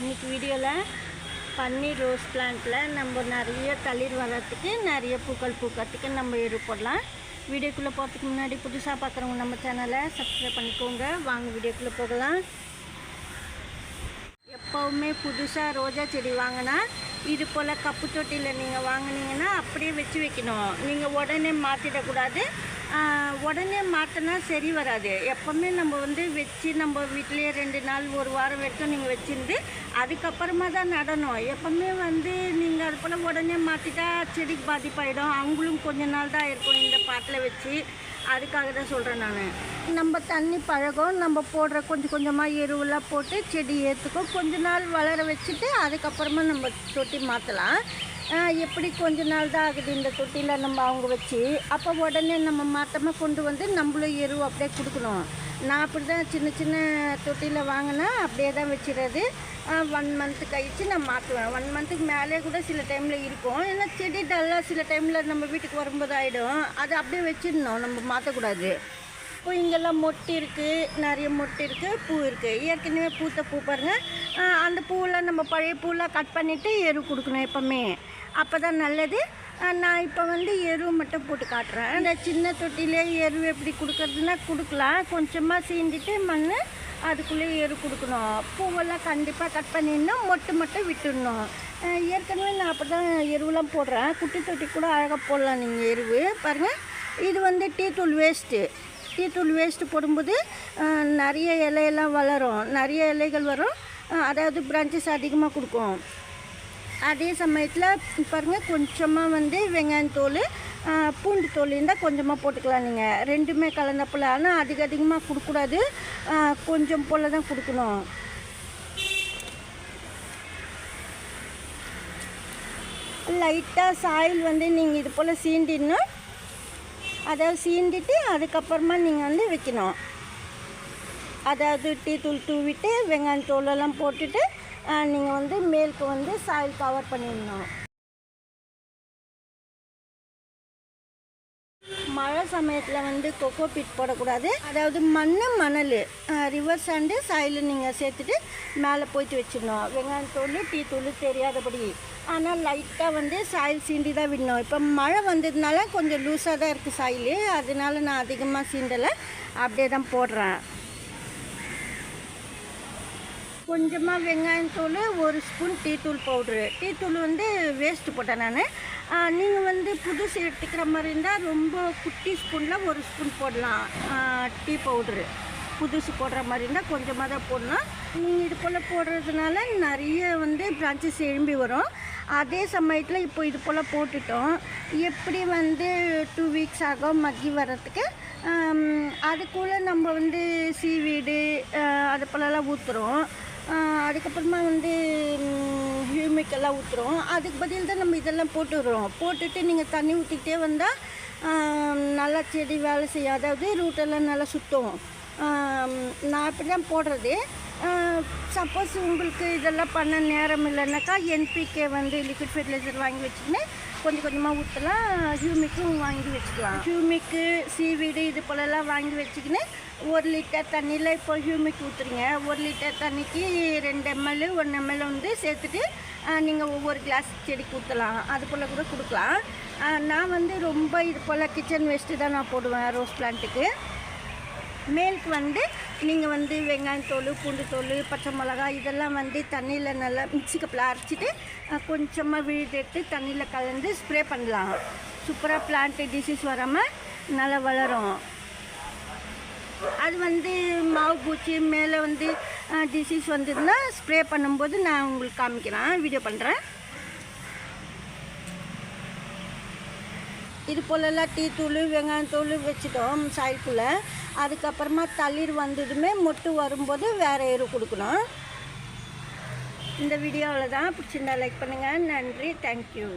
இன்றைக்கி வீடியோவில் பன்னீர் ரோஸ் பிளான்ட்டில் நம்ம நிறைய தளிர் வர்றதுக்கு நிறைய பூக்கள் பூக்கிறதுக்கு நம்ம எரு போடலாம். வீடியோக்குள்ளே போகிறதுக்கு முன்னாடி புதுசாக பார்க்குறவங்க நம்ம சேனலை சப்ஸ்கிரைப் பண்ணிக்கோங்க. வாங்க வீடியோக்குள்ளே போகலாம். எப்போவுமே புதுசாக ரோஜா செடி வாங்கினா இது போல் கப்பு தொட்டியில் நீங்கள் வாங்கினீங்கன்னா அப்படியே வச்சு வைக்கணும். நீங்கள் உடனே மாற்றிடக்கூடாது உடனே மாற்றினா சரி வராது. எப்போவுமே நம்ம வந்து வச்சு நம்ம வீட்டிலேயே ரெண்டு நாள் ஒரு வாரம் வரைக்கும் நீங்கள் வச்சுருந்து அதுக்கப்புறமா தான் நடணும். எப்போவுமே வந்து நீங்கள் அது போல் உடனே மாற்றிட்டா செடிக்கு பாதிப்பாயிடும். அவங்களும் கொஞ்ச நாள் தான் இருக்கும் இந்த பாட்டில் வச்சு. அதுக்காக தான் சொல்கிறேன் நான். நம்ம தண்ணி பழகும் நம்ம போடுற கொஞ்சம் கொஞ்சமாக எருவெல்லாம் போட்டு செடி ஏற்றுக்கும் கொஞ்ச நாள் வளர வச்சுட்டு அதுக்கப்புறமா நம்ம தொட்டி மாற்றலாம் எப்படி கொஞ்ச நாள் தான் ஆகுது இந்த தொட்டியில் நம்ம அவங்க வச்சு. அப்போ உடனே நம்ம மாற்றமாக கொண்டு வந்து நம்மளும் எருவு அப்படியே கொடுக்கணும். நான் அப்படி தான் சின்ன சின்ன தொட்டியில் வாங்கினா அப்படியே தான் வச்சிடுறது ஒன் மந்த்து கழித்து நான் மாற்றுவேன் ஒன் மந்த்துக்கு மேலே கூட சில டைமில் இருக்கும். ஏன்னா செடி டல்லாக சில டைமில் நம்ம வீட்டுக்கு வரும்போது ஆகிடும் அது அப்படியே வச்சிடணும். நம்ம மாற்றக்கூடாது இப்போ இங்கெல்லாம் மொட்டு இருக்குது நிறைய மொட்டு இருக்குது பூ இருக்குது ஏற்கனவே பூத்த பூ பாருங்கள் அந்த பூவெல்லாம் நம்ம பழைய பூவெலாம் கட் பண்ணிவிட்டு எரு கொடுக்கணும் எப்போவுமே. அப்போ தான் நல்லது நான் இப்போ வந்து எரு மட்டும் போட்டு காட்டுறேன். இந்த சின்ன தொட்டிலே எரு எப்படி கொடுக்கறதுனா கொடுக்கலாம். கொஞ்சமாக சீண்டிட்டு மண் அதுக்குள்ளே எரு கொடுக்கணும். பூவெல்லாம் கண்டிப்பாக கட் பண்ணிடணும். மொட்டு மட்டும் விட்டுடணும். ஏற்கனவே நான் அப்படி தான் எருவெல்லாம் போடுறேன். குட்டி தொட்டி கூட அழகாக போடலாம் நீங்கள் எருவு. பாருங்கள் இது வந்து டீ தூள் வேஸ்ட்டு டீ தூள் வேஸ்ட்டு போடும்போது நிறைய இலையெல்லாம் வளரும். நிறைய இலைகள் வரும். அதாவது பிரான்ச்சஸ் அதிகமாக கொடுக்கும். அதே சமயத்தில் பாருங்கள் கொஞ்சமாக வந்து வெங்காயத்தோல் தோல் பூண்டு தோல் இருந்தால் கொஞ்சமாக போட்டுக்கலாம் நீங்கள் ரெண்டுமே கலந்த போல் ஆனால் அதிக அதிகமாக கொடுக்கக்கூடாது. கொஞ்சம் போல் தான் கொடுக்கணும். லைட்டாக சாயில் வந்து நீங்கள் இது போல் சீண்டிடணும். அதை சீண்டிட்டு அதுக்கப்புறமா நீங்கள் வந்து வைக்கணும். அதாவது டீ தூள் தூவிட்டு வெங்காயம் தோலெல்லாம் போட்டுட்டு நீங்கள் வந்து மேலுக்கு வந்து சாயில் கவர் பண்ணிடணும். மழை சமயத்தில் வந்து கொக்கோ பீட் போடக்கூடாது. அதாவது மண் மணல் ரிவர் சாண்டு சாயில் நீங்கள் சேர்த்துட்டு மேலே போயிட்டு வச்சிடணும். வெங்காயம் தூள் டீ தூள் தெரியாதபடி. ஆனால் லைட்டாக வந்து சாயில் சீண்டி தான் விடணும். இப்போ மழை வந்ததுனால கொஞ்சம் லூஸாக தான் இருக்குது சாயில் அதனால நான் அதிகமாக சீண்டலை. அப்படியே தான் போடுறேன். கொஞ்சமாக வெங்காயம் தூள் ஒரு ஸ்பூன் டீ தூள் பவுட்ரு. டீ தூள் வந்து வேஸ்ட்டு போட்டேன் நான். நீங்கள் வந்து புதுசு எடுத்துக்கிற மாதிரி இருந்தால் ரொம்ப குட்டி ஸ்பூனில் ஒரு ஸ்பூன் போடலாம். Tea powder. புதுசு போடுற மாதிரி இருந்தால் கொஞ்சமாக தான் போடலாம் நீங்கள் இது போல் போடுறதுனால நிறைய வந்து பிரான்ச்சஸ் எழும்பி வரும். அதே சமயத்தில் இப்போ இது போல் போட்டுட்டோம். எப்படி வந்து டூ வீக்ஸ் ஆகும் மக்கி வர்றதுக்கு? அதுக்குள்ளே நம்ம வந்து சீவீடு அது போலலாம் ஊற்றுறோம் அதுக்கப்புறமா வந்து ஹியூமிக் எல்லாம் ஊற்றுறோம் அதுக்கு பதில் தான் நம்ம இதெல்லாம் போட்டுடுறோம் போட்டுட்டு நீங்கள் தண்ணி ஊற்றிக்கிட்டே வந்தால் நல்லா செடி வேலை செய்யும். அதாவது ரூட்டெல்லாம் நல்லா சுற்றும் நான் அப்படி தான் போடுறது சப்போஸ் உங்களுக்கு இதெல்லாம் பண்ண நேரம் இல்லைன்னாக்கா என்பிகே வந்து லிக்விட் ஃபெர்டிலைசர் வாங்கி வச்சுக்கின்னு கொஞ்சம் கொஞ்சமாக ஊற்றலாம் ஹியூமிக்கும் வாங்கி வச்சுக்கலாம். ஹியூமிக்கு சீவீடு இது போலலாம் வாங்கி வச்சுக்கின்னு ஒரு லிட்டர் தண்ணியில் இப்போ ஹியூமிக் ஊற்றுறீங்க ஒரு லிட்டர் தண்ணிக்கு ரெண்டு எம்எல் ஒன் எம்எல் வந்து சேர்த்துட்டு நீங்கள் ஒவ்வொரு கிளாஸ் செடிக்கு ஊற்றலாம் அது போல் கூட கொடுக்கலாம். நான் வந்து ரொம்ப இது போல் கிச்சன் வேஸ்ட்டு தான் நான் போடுவேன் ரோஸ் பிளான்ட்டுக்கு மேலுக்கு வந்து நீங்கள் வந்து வெங்காயம் தோல் பூண்டு தோல் பச்சை மிளகா இதெல்லாம் வந்து தண்ணியில் நல்லா மிக்ஸி கப்பில் அரைச்சிட்டு கொஞ்சமாக விழுதுட்டு தண்ணியில் கலந்து ஸ்ப்ரே பண்ணலாம். சூப்பராக பிளான்ட்டு டிசீஸ் வராமல் நல்லா வளரும். அது வந்து மாவு பூச்சி மேலே வந்து டிசீஸ் வந்ததுன்னா ஸ்ப்ரே பண்ணும்போது நான் உங்களுக்கு காமிக்கிறேன். வீடியோ பண்ணுறேன் இது போலெல்லாம் டீ தூள் வெங்காயத்தூள் வச்சுட்டோம் சாய்க்குள்ளே அதுக்கப்புறமா தளிர் வந்ததுமே மொட்டு வரும்போது வேறு எரு கொடுக்கணும். இந்த வீடியோவில் தான் பிடிச்சிருந்தா லைக் பண்ணுங்கள் நன்றி. தேங்க்யூ